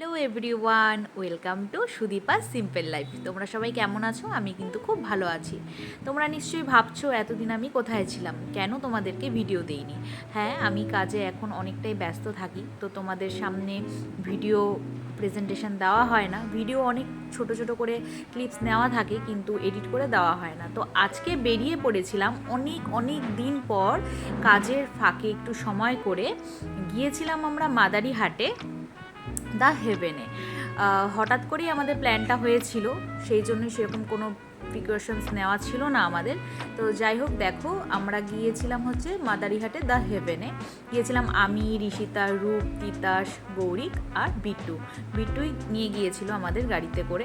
Hello everyone, welcome to Sudipa simple life. তোমরা সবাই কেমন আছো? আমি কিন্তু খুব ভালো আছি। তোমরা নিশ্চয়ই ভাবছ এতদিন আমি কোথায় ছিলাম? কেন তোমাদেরকে ভিডিও দেইনি? হ্যাঁ আমি কাজে এখন অনেকটাই ব্যস্ত থাকি, তো তোমাদের সামনে ভিডিও প্রেজেন্টেশন দেওয়া হয় না। ভিডিও অনেক ছোট ছোট করে ক্লিপস নেওয়া থাকে, কিন্তু এডিট করে দেওয়া হয় না। তো আজকে বেরিয়ে পড়েছিলাম অনেক অনেক দিন পর কাজের ফাঁকে একটু সময় করে। গিয়েছিলাম আমরা মাদারি হাটে দ্য হেভেনে। হঠাৎ করেই আমাদের প্ল্যানটা হয়েছিল, সেই জন্য সেরকম কোনো প্রিকশনস নেওয়া ছিল না আমাদের। তো যাই হোক, দেখো, আমরা গিয়েছিলাম হচ্ছে মাদারিহাটে দ্য হেভেনে। গিয়েছিলাম আমি, ঋষিতা, রূপ, তিতাস, গৌরিক আর বিট্টু। বিট্টুই নিয়ে গিয়েছিল আমাদের গাড়িতে করে।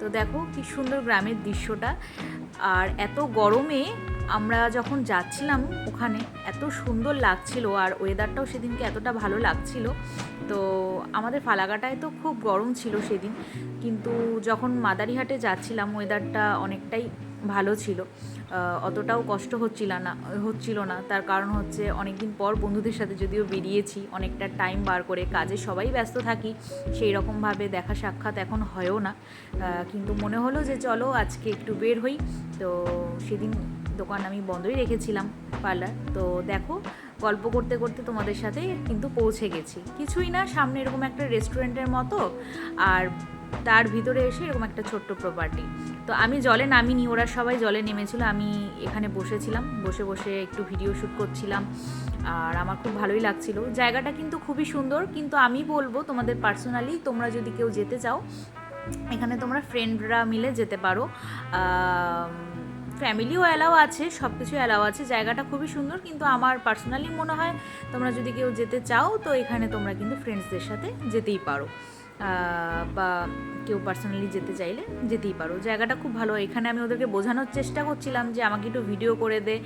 তো দেখো, কি সুন্দর গ্রামের দৃশ্যটা। আর এত গরমে আমরা যখন যাচ্ছিলাম ওখানে, এত সুন্দর লাগছিল আর ওয়েদারটাও সেদিনকে এতটা ভালো লাগছিল। তো আমাদের ফালাকাটায় তো খুব গরম ছিল সেদিন, কিন্তু যখন মাদারিহাটে যাচ্ছিলাম ওয়েদারটা অনেকটাই ভালো ছিল। অতটাও কষ্ট হচ্ছিল না হচ্ছিল না। তার কারণ হচ্ছে অনেক দিন পর বন্ধুদের সাথে যদিও বেরিয়েছি, অনেকটা টাইম বার করে কাজে সবাই ব্যস্ত থাকি, সেই রকমভাবে দেখা সাক্ষাৎ এখন হয়ও না। কিন্তু মনে হলো যে চলো আজকে একটু বের হই। তো সেদিন দোকান আমি বন্ধই রেখেছিলাম, পার্লার। তো দেখো, গল্প করতে করতে তোমাদের সাথে কিন্তু পৌঁছে গেছি। কিছুই না, সামনে এরকম একটা রেস্টুরেন্টের মতো, আর তার ভিতরে এসে এরকম একটা ছোট্ট প্রপার্টি তো আমি জলে নামিনি, ওরা সবাই জলে নেমেছিল, আমি এখানে বসেছিলাম, বসে বসে একটু ভিডিও শ্যুট করছিলাম, আর আমার খুব ভালোই লাগছিল। জায়গাটা কিন্তু খুবই সুন্দর, কিন্তু আমি বলব তোমাদের পার্সোনালি তোমরা যদি কেউ যেতে চাও, এখানে তোমরা ফ্রেন্ডরা মিলে যেতে পারো। ফ্যামিলিও অ্যালাও আছে সব কিছু অ্যালাও আছে, জায়গাটা খুবই সুন্দর, কিন্তু আমার পার্সোনালি মনে হয় তোমরা যদি কেউ যেতে চাও, তো এখানে তোমরা কিন্তু ফ্রেন্ডসদের সাথে যেতেই পারো। বা কেউ পার্সোনালি যেতে চাইলে যেতেই পারো। জায়গাটা খুব ভালো। এখানে আমি ওদেরকে বোঝানোর চেষ্টা করছিলাম যে আমাকে একটু ভিডিও করে দে।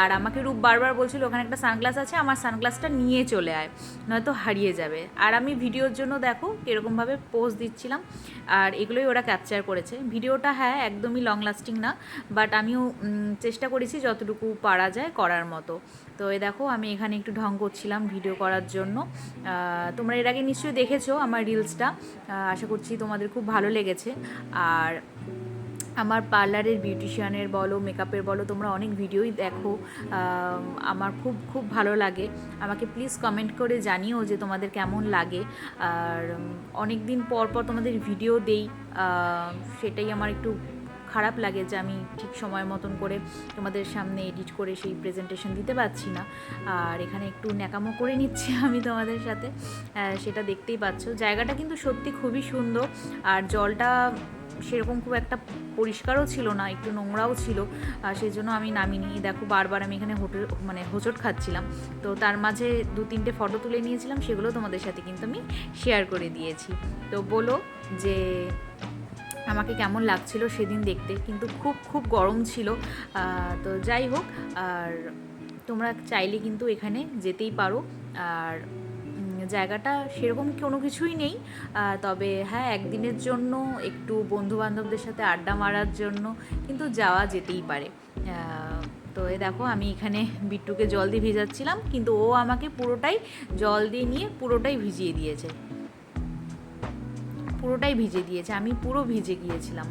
আর আমাকে রূপ বারবার বলছিল, ওখানে একটা সানগ্লাস আছে, আমার সানগ্লাসটা নিয়ে চলে আয়, নয়তো হারিয়ে যাবে। আর আমি ভিডিওর জন্য দেখো কীরকমভাবে পোজ দিচ্ছিলাম। আর এগুলোই ওরা ক্যাপচার করেছে। ভিডিওটা হ্যাঁ একদমই লং লাস্টিং না বাট আমিও চেষ্টা করেছি যতটুকু পারা যায় করার মতো। তো এ দেখো, আমি এখানে একটু ঢং করছিলাম ভিডিও করার জন্য। তোমরা এর আগে নিশ্চয়ই দেখেছ আমার রিলসটা আশা করছি তোমাদের খুব ভালো লেগেছে। আর আমার পার্লারের বিউটিশিয়ানের বলো, মেকআপের বলো, তোমরা অনেক ভিডিওই দেখো। আমার খুব খুব ভালো লাগে। আমাকে প্লিজ কমেন্ট করে জানিও যে তোমাদের কেমন লাগে। আর অনেক দিন পর পর তোমাদের ভিডিও দেই। সেটাই আমার একটু খারাপ লাগে যে আমি ঠিক সময় মতন করে তোমাদের সামনে এডিট করে সেই প্রেজেন্টেশন দিতে পারছি না। আর এখানে একটু ন্যাকামো করে নিচ্ছি আমি তোমাদের সাথে। সেটা দেখতেই পাচ্ছ। জায়গাটা কিন্তু সত্যি খুবই সুন্দর। আর জলটা সেরকম খুব একটা পরিষ্কারও ছিল না, একটু নোংরাও ছিল। সেই জন্য আমি নামিনি দেখো, বারবার আমি এখানে হোটেল মানে হোঁচট খাচ্ছিলাম। তো তার মাঝে দু তিনটে ফটো তুলে নিয়েছিলাম, সেগুলো তোমাদের সাথে কিন্তু আমি শেয়ার করে দিয়েছি। তো বলো যে আমাকে কেমন লাগছিল সেদিন দেখতে, কিন্তু খুব খুব গরম ছিল। তো যাই হোক, আর তোমরা চাইলে কিন্তু এখানে যেতেই পারো। আর জায়গাটা সেরকম কোনো কিছুই নেই। তবে হ্যাঁ একদিনের জন্য একটু বন্ধু বান্ধবদের সাথে আড্ডা মারার জন্য কিন্তু যাওয়া যেতেই পারে। তো এ দেখো, আমি এখানে বিট্টুকে জল দিয়ে ভিজাচ্ছিলাম, কিন্তু ও আমাকে পুরোটাই জল দিয়ে নিয়ে পুরোটাই ভিজিয়ে দিয়েছে। পুরোটাই ভিজে দিয়েছে আমি পুরো ভিজে গিয়েছিলাম।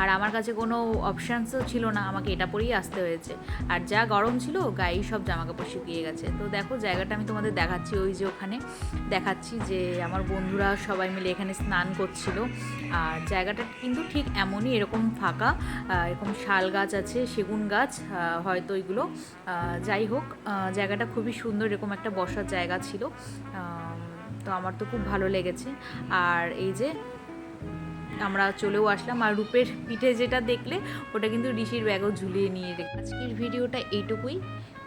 আর আমার কাছে কোনো অপশানসও ছিল না আমাকে এটা পরেই আসতে হয়েছে। আর যা গরম ছিল গায়ে সব জামা কাপড় শুকিয়ে গেছে। তো দেখো জায়গাটা আমি তোমাদের দেখাচ্ছি ওই যে ওখানে। দেখাচ্ছি যে আমার বন্ধুরা সবাই মিলে এখানে স্নান করছিল। আর জায়গাটা কিন্তু ঠিক এমনই এরকম ফাঁকা এরকম শাল গাছ আছে সেগুন গাছ হয়তো আহ, যাই হোক জায়গাটা খুবই সুন্দর এরকম একটা বসার জায়গা ছিল। তো আমার তো খুব ভালো লেগেছে। আর এই যে আমরা চলেও আসলাম, আর রূপের পিঠে যেটা দেখলে ওটা কিন্তু ঋষির ব্যাগও ঝুলিয়ে নিয়ে রেখে আজকের ভিডিওটা এইটুকুই।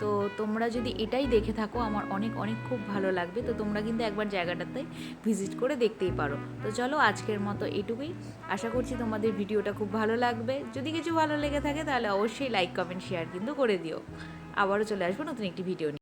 তো তোমরা যদি এটাই দেখে থাকো, আমার অনেক অনেক খুব ভালো লাগবে। তো তোমরা কিন্তু একবার জায়গাটাতে ভিজিট করে দেখতেই পারো। তো চলো আজকের মতো এটুকুই আশা করছি তোমাদের ভিডিওটা খুব ভালো লাগবে। যদি কিছু ভালো লেগে থাকে, তাহলে অবশ্যই লাইক কমেন্ট শেয়ার কিন্তু করে দিও। আবারও চলে আসব নতুন একটি ভিডিও নিয়ে।